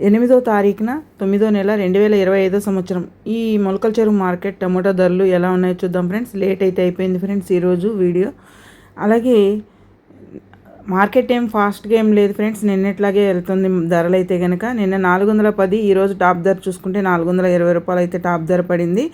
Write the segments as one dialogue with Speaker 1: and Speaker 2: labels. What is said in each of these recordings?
Speaker 1: ఎనిమిదో తారీఖున తొమ్మిదో నెల రెండు వేల ఇరవై ఐదో సంవత్సరం. ఈ మొలకల చెరువు మార్కెట్ టమోటా ధరలు ఎలా ఉన్నాయో చూద్దాం ఫ్రెండ్స్. లేట్ అయితే అయిపోయింది ఫ్రెండ్స్ ఈరోజు వీడియో. అలాగే మార్కెట్ ఏం ఫాస్ట్గా ఏం లేదు ఫ్రెండ్స్. నిన్నట్లాగే వెళ్తుంది ధరలు అయితే కనుక నిన్న నాలుగు వందల పది ఈరోజు టాప్ ధర చూసుకుంటే నాలుగు వందల ఇరవై రూపాయలు అయితే టాప్ ధర పడింది.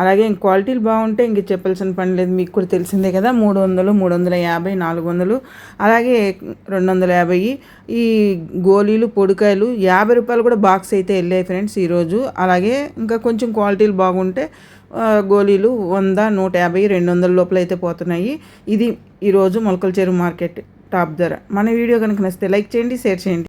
Speaker 1: అలాగే క్వాలిటీలు బాగుంటే ఇంక చెప్పాల్సిన పని లేదు. మీకు కూడా తెలిసిందే కదా మూడు వందలు మూడు వందల యాభై నాలుగు వందలు అలాగే రెండు వందల యాభై. ఈ గోళీలు పొడికాయలు యాభై రూపాయలు కూడా బాక్స్ అయితే వెళ్ళాయి ఫ్రెండ్స్ ఈరోజు అలాగే ఇంకా కొంచెం క్వాలిటీలు బాగుంటే గోళీలు వంద నూట యాభై రెండు వందల లోపల అయితే పోతున్నాయి. ఇది ఈరోజు మొలకల చెరువు మార్కెట్. టాప్ ధర. మన వీడియో కనుక నచ్చితే లైక్ చేయండి షేర్ చేయండి.